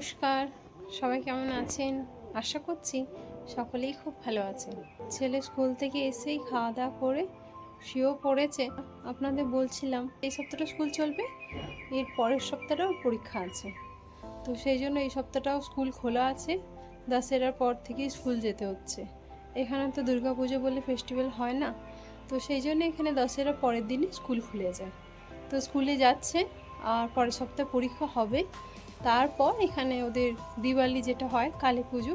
নমস্কার। সবাই কেমন আছেন? আশা করছি সকলেই খুব ভালো আছেন। ছেলে স্কুল থেকে এসেই খাওয়া দাওয়া করে শুয়েও পড়েছে। আপনাদের বলছিলাম, এই সপ্তাহটা স্কুল চলবে? এর পরের সপ্তাহটাও পরীক্ষা আছে। তো সেই জন্য এই সপ্তাহটাও স্কুল খোলা আছে। দশেরার পর থেকেই স্কুল যেতে হচ্ছে। এখানে তো পুজো বলে ফেস্টিভ্যাল হয় না। তো সেই জন্য এখানে দশেরার পরের দিনই স্কুল খুলে যায়। তো স্কুলে যাচ্ছে, আর পরের সপ্তাহে পরীক্ষা হবে। তারপর এখানে ওদের দিওয়ালি যেটা হয়, কালী পুজো,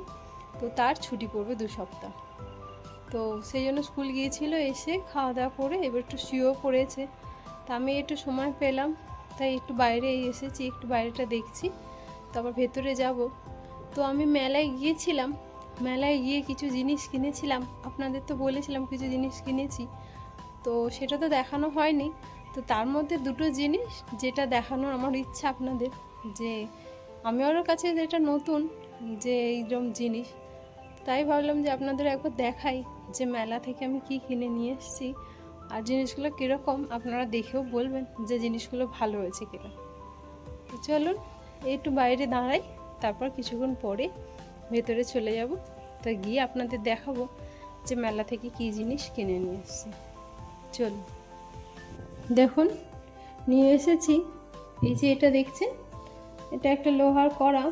তো তার ছুটি পড়বে দু সপ্তাহ। তো সেই জন্য স্কুল গিয়েছিল, এসে খাওয়া দাওয়া করে এবার একটু শুয়েও পড়েছে। তা আমি একটু সময় পেলাম, তাই একটু বাইরে এসেছি, একটু বাইরেটা দেখছি, তারপর ভেতরে যাব। তো আমি মেলায় গিয়েছিলাম, মেলায় গিয়ে কিছু জিনিস কিনেছিলাম, আপনাদের তো বলেছিলাম কিছু জিনিস কিনেছি, তো সেটা তো দেখানো হয়নি। তো তার মধ্যে দুটো জিনিস যেটা দেখানোর আমার ইচ্ছা আপনাদের। যে আমি ওর কাছে যেটা নতুন, যে এইরকম জিনিস, তাই ভাবলাম যে আপনাদের একবার দেখাই যে মেলা থেকে আমি কি কিনে নিয়ে এসেছি আর জিনিসগুলো কীরকম, আপনারা দেখেও বলবেন যে জিনিসগুলো ভালো হয়েছে কিনা। তো চলুন, একটু বাইরে দাঁড়াই, তারপর কিছুক্ষণ পরে ভেতরে চলে যাব, তো গিয়ে আপনাদের দেখাবো যে মেলা থেকে কি জিনিস কিনে নিয়ে এসেছি। চলুন। দেখুন, নিয়ে এসেছি। এই যে এটা দেখছেন? এটা একটা লোহার কড়া।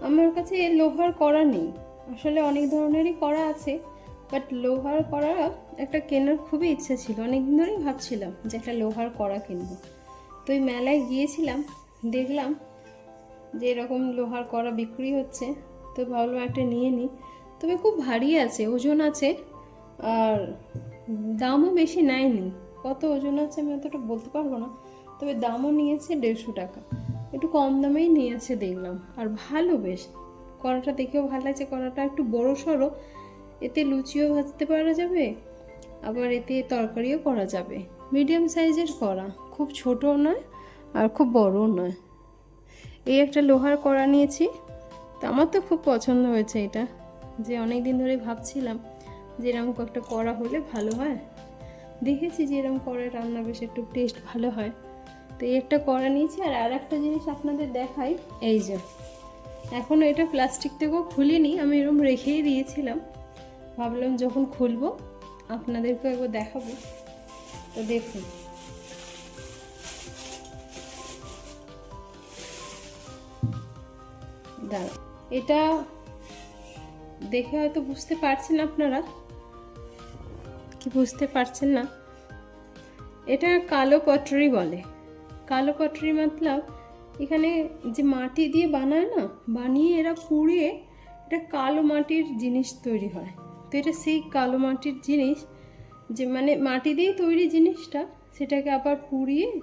আমার কাছে লোহার কড়া নেই। আসলে অনেক ধরনেরই কড়া আছে বাট লোহার কড়া একটা কেনার খুবই ইচ্ছে ছিল। অনেক দিন ধরেই ভাবছিলাম যে একটা লোহার কড়া কিনবো। তো ওই মেলায় গিয়েছিলাম, দেখলাম যে এরকম লোহার কড়া বিক্রি হচ্ছে। তো ভাবলাম একটা নিয়ে নিই তবে খুব ভারী আছে, ওজন আছে, আর দামও বেশি নেয়নি। কত ওজন আছে আমি অতটা বলতে পারব না। তবে দামও নিয়েছে দেড়শো টাকা। একটু কম দামেই নিয়েছে দেখলাম। আর ভালো বেশ। কড়াটা দেখেও ভালো লাগছে। কড়াটা একটু বড় সড়ো। এতে লুচিও ভাজতে পারা যাবে। আবার এতে তরকারিও করা যাবে। মিডিয়াম সাইজের কড়া। খুব ছোটও নয় আর খুব বড়ও নয়। এই একটা লোহার কড়া নিয়েছি। তো আমার তো খুব পছন্দ হয়েছে এটা। যে অনেক দিন ধরে ভাবছিলাম যে এরকম একটা কড়া হলে ভালো হয়। দেখেছি যে এরকম করে রান্না বেশ একটু টেস্ট ভালো হয়। তো এই একটা কড়া নিয়েছি আর আর একটা জিনিস আপনাদের দেখাই। এই যে। এখনও এটা প্লাস্টিক থেকেও খুলিনি আমি এরকম রেখেই দিয়েছিলাম। ভাবলাম যখন খুলবো আপনাদেরকে একবার দেখাবো। তো দেখুন। দাঁড়া এটা দেখে হয়তো বুঝতে পারছেন আপনারা। কি বুঝতে পারছেন না? এটা কালো পটরি বলে। কালো কটরি মতলব। এখানে যে মাটি দিয়ে বানায় না, বানিয়ে এরা পুড়িয়ে এটা কালো মাটির জিনিস তৈরি হয়। তো এটা সেই কালো মাটির জিনিস, যে মানে মাটি দিয়ে তৈরি জিনিসটা, সেটাকে আবার পুড়িয়ে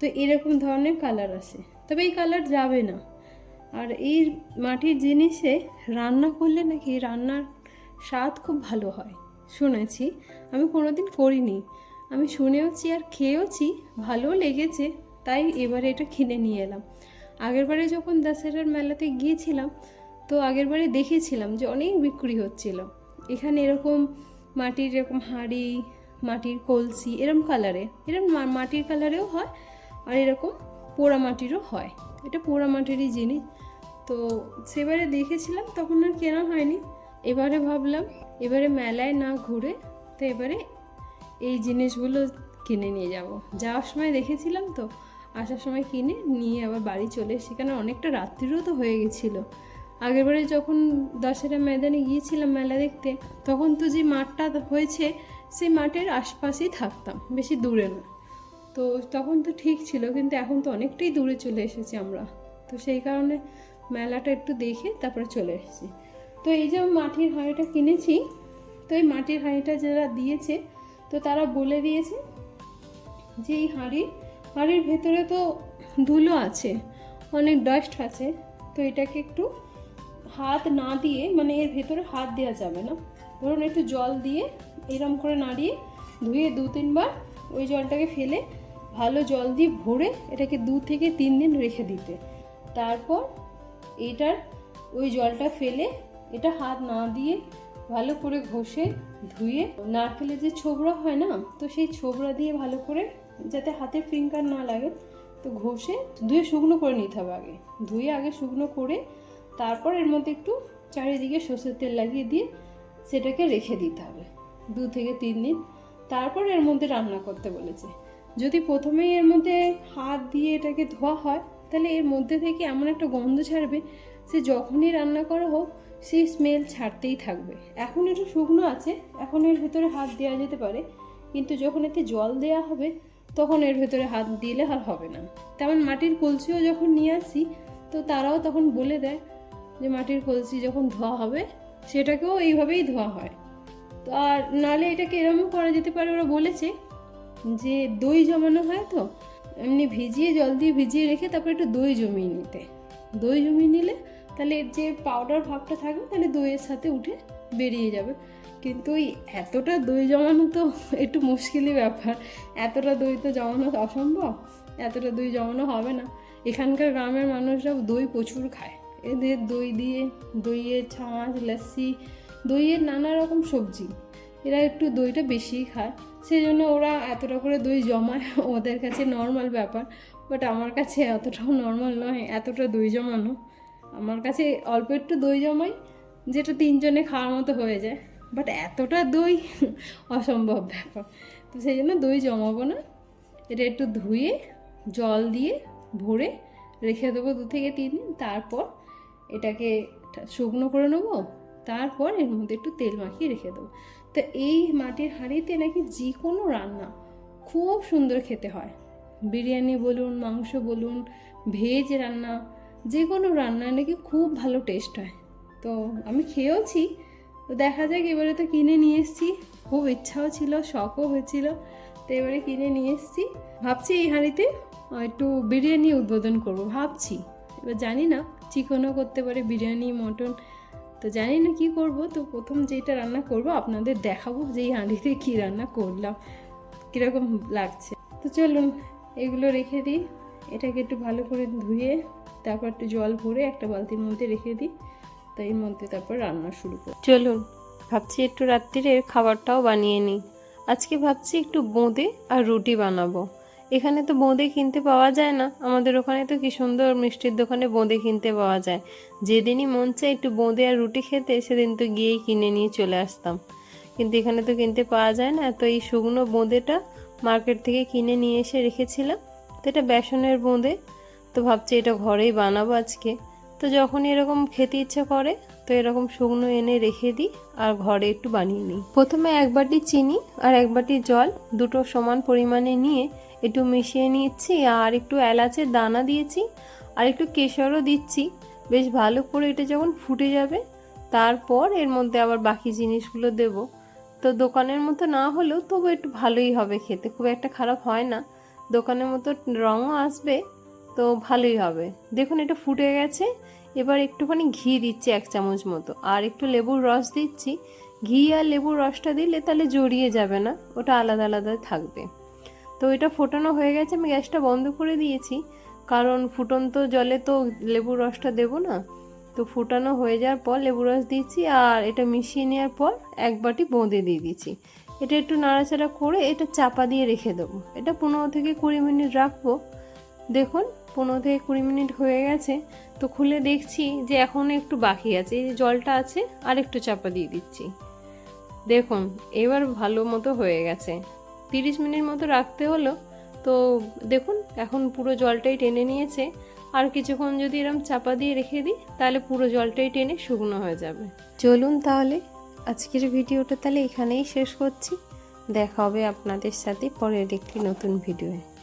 তো এরকম ধরনের কালার আসে। তবে এই কালার যাবে না। আর এই মাটির জিনিসে রান্না করলে নাকি রান্নার স্বাদ খুব ভালো হয়। শুনেছি, আমি কোনোদিন করিনি। আমি শুনেওছি আর খেয়েওছি ভালো লেগেছে। তাই এবারে এটা কিনে নিয়ে এলাম। আগেরবারে যখন দশেরার মেলাতে গিয়েছিলাম, তো আগেরবারে দেখেছিলাম যে অনেক বিক্রি হচ্ছিল। এখানে এরকম মাটির এরকম হাঁড়ি, মাটির কলসি এরকম কালারে এরকম মা- মাটির কালারেও হয় আর এরকম পোড়া মাটিরও হয়। এটা পোড়া মাটিরই জিনিস। তো সেবারে দেখেছিলাম, তখন আর কেনা হয়নি। এবারে ভাবলাম, এবারে মেলায় না ঘুরে তো এবারে এই জিনিসগুলো কিনে নিয়ে যাব। যাওয়ার সময় দেখেছিলাম তো আসার সময় কিনে নিয়ে আবার বাড়ি চলে সেখানে অনেকটা রাত্রিরও তো হয়ে গেছিল। আগেরবারে যখন দশেরা ময়দানে গিয়েছিলাম মেলা দেখতে, তখন তো যে মাঠটা হয়েছে, সেই মাঠের আশপাশেই থাকতাম, বেশি দূরে না। তো তখন তো ঠিক ছিল, কিন্তু এখন তো অনেকটাই দূরে চলে এসেছি আমরা। তো সেই কারণে মেলাটা একটু দেখে তারপরে চলে এসেছি। তো এই যে মাটির হাঁড়িটা কিনেছি, তো এই মাটির হাঁড়িটা যারা দিয়েছে, তো তারা বলে দিয়েছে যে এই হাঁড়ি হাঁড়ির ভেতরে তো ধুলো আছে, অনেক ডাস্ট আছে, তো এটাকে একটু হাত না দিয়ে মানে এর ভেতরে হাত দেওয়া যাবে না। ধরুন একটু জল দিয়ে এরম করে নাড়িয়ে ধুয়ে দু তিনবার ওই জলটাকে ফেলে ভালো জল দিয়ে ভরে এটাকে দু থেকে তিন দিন রেখে দিতে। তারপর এটার ওই জলটা ফেলে এটা হাত না দিয়ে ভালো করে ঘষে ধুয়ে, নারকেলের যে ছোবড়া হয় না, তো সেই ছোবড়া দিয়ে ভালো করে যাতে হাতে ফিঙ্গার না লাগে, তো ঘষে ধুয়ে শুকনো করে নিতে হবে আগে। ধুয়ে আগে শুকনো করে, তারপর এর মধ্যে একটু চারিদিকে সর্ষের তেল লাগিয়ে দিয়ে সেটাকে রেখে দিতে হবে, দু থেকে তিন দিন। তারপর এর মধ্যে রান্না করতে বলেছে। যদি প্রথমেই এর মধ্যে হাত দিয়ে এটাকে ধোয়া হয়, তাহলে এর মধ্যে থেকে এমন একটা গন্ধ ছাড়বে সে যখনই রান্না করা হোক, সেই স্মেল ছাড়তেই থাকবে। এখন একটু শুকনো আছে, এখন এর ভেতরে হাত দেওয়া যেতে পারে, কিন্তু যখন এতে জল দেওয়া হবে তখন এর ভেতরে হাত দিলে আর হবে না। তেমন মাটির কলসিও যখন নিয়ে আসি, তো তারাও তখন বলে দেয় যে মাটির কলসি যখন ধোয়া হবে, সেটাকেও এইভাবেই ধোয়া হয়। তো আর নালে এটাকে এরমও করা যেতে পারে, ওরা বলেছে যে দই জমানো হয় তো, এমনি ভিজিয়ে জল দিয়ে ভিজিয়ে রেখে তারপর একটু দই জমিয়ে নিতে। দই জমিয়ে নিলে তাহলে যে পাউডার ভাবটা থাকবে, তাহলে দইয়ের সাথে উঠে বেরিয়ে যাবে। কিন্তু ওই এতটা দই জমানো তো একটু মুশকিলই ব্যাপার। এতটা দই তো জমানো অসম্ভব, এতটা দই জমানো হবে না। এখানকার গ্রামের মানুষরা দই প্রচুর খায়। এদের দই দিয়ে দইয়ের ছাঁচ লস্যি দইয়ের নানা রকম সবজি, এরা একটু দইটা বেশিই খায়। সেই জন্য ওরা এতটা করে দই জমায়, ওদের কাছে নর্মাল ব্যাপার। বাট আমার কাছে এতটাও নর্মাল নয়, এতটা দই জমানো। আমার কাছে অল্প একটু দই জমাই, যেটা তিনজনে খাওয়ার মতো হয়ে যায়। বাট এতটা দই অসম্ভব ব্যাপার। তো সেই জন্য দই জমাবো না, এটা একটু ধুয়ে, জল দিয়ে ভরে রেখে দেবো দু থেকে তিন দিন, তারপর এটাকে শুকনো করে নেব, তারপর এর মধ্যে একটু তেল মাখিয়ে রেখে দেবো। তো এই মাটির হাঁড়িতে নাকি যে কোনো রান্না খুব সুন্দর খেতে হয়। বিরিয়ানি বলুন, মাংস বলুন, ভেজ রান্না যে কোনো রান্না নাকি খুব ভালো টেস্ট হয়। তো আমি খেয়েওছি তো দেখা যাক, এবারে তো কিনে নিয়ে এসেছি। খুব ইচ্ছাও ছিল, শখও হয়েছিল, তো এবারে কিনে নিয়ে এসেছি। ভাবছি এই হাঁড়িতে একটু বিরিয়ানি উদ্বোধন করব, ভাবছি। এবার জানি না, চিকেনও করতে পারে, বিরিয়ানি, মটন, তো জানি না কি করব। তো প্রথম যেটা রান্না করব, আপনাদের দেখাবো যে এই হাঁড়িতে কী রান্না করলাম, কীরকম লাগছে। তো চলুন, এগুলো রেখে দিই। এটাকে একটু ভালো করে ধুয়ে, তারপর একটু জল ভরে একটা বালতির মধ্যে রেখে দিই। তো এর মধ্যে তারপর রান্না শুরু করি। চলুন, ভাবছি একটু রাত্রিরের খাবারটাও বানিয়ে নিই। আজকে ভাবছি একটু বোঁদে আর রুটি বানাবো। এখানে তো বোঁদে কিনতে পাওয়া যায় না। আমাদের ওখানে তো কি সুন্দর মিষ্টির দোকানে বোঁদে কিনতে পাওয়া যায়। যেদিনই মন চায় একটু বোঁদে আর রুটি খেতে, সেদিন তো গিয়েই কিনে নিয়ে চলে আসতাম। কিন্তু এখানে তো কিনতে পাওয়া যায় না। তো এই শুকনো বোঁদেটা মার্কেট থেকে কিনে নিয়ে এসে রেখেছিলাম। তো এটা বেসনের বোঁদে। তো ভাবছি এটা ঘরেই বানাবো আজকে। তো যখনই এরকম খেতে ইচ্ছা করে, তো এরকম শুকনো এনে রেখে দিই আর ঘরে একটু বানিয়ে নিই। প্রথমে এক বাটি চিনি আর এক বাটি জল, দুটো সমান পরিমাণে নিয়ে একটু মিশিয়ে নিচ্ছি আর একটু এলাচের দানা দিয়েছি আর একটু কেশরও দিচ্ছি। বেশ ভালো করে এটা যখন ফুটে যাবে, তারপর এর মধ্যে আবার বাকি জিনিসগুলো দেব। তো দোকানের মতো না হলেও তবু একটু ভালোই হবে খেতে, খুব একটা খারাপ হয় না। দোকানের মতো রঙও আসবে তো ভালোই হবে। দেখুন, এটা ফুটে গেছে। এবার একটুখানি ঘি দিচ্ছি এক চামচ মতো। আর একটু লেবুর রস দিচ্ছি। ঘি আর লেবুর রসটা দিলে তাহলে জড়িয়ে যাবে না, ওটা আলাদা আলাদা থাকবে। তো এটা ফোটানো হয়ে গেছে, আমি গ্যাসটা বন্ধ করে দিয়েছি। কারণ ফুটন্ত জলে তো লেবুর রসটা দেবো না। তো ফুটানো হয়ে যাওয়ার পর লেবু রস দিয়েছি আর এটা মিশিয়ে নেওয়ার পর এক বাটি বোঁদে দিয়ে দিয়েছি এটা একটু নাড়াচাড়া করে এটা চাপা দিয়ে রেখে দেবো। এটা পনেরো থেকে কুড়ি মিনিট রাখব। দেখুন, পনেরো থেকে কুড়ি মিনিট হয়ে গেছে, তো খুলে দেখছি যে এখনও একটু বাকি আছে, এই যে জলটা আছে আর একটু চাপা দিয়ে দিচ্ছি। দেখুন, এবার ভালো মতো হয়ে গেছে। তিরিশ মিনিট মতো রাখতে হলো, তো দেখুন, এখন পুরো জলটাই টেনে নিয়েছে। আর কিছুক্ষণ যদি এরম চাপা দিয়ে রেখে দিই, তাহলে পুরো জলটাই টেনে শুকনো হয়ে যাবে। চলুন তাহলে, আজকের ভিডিওটা তাহলে এখানেই শেষ করছি। দেখা হবে আপনাদের সাথে পরের একটি নতুন ভিডিওয়ে।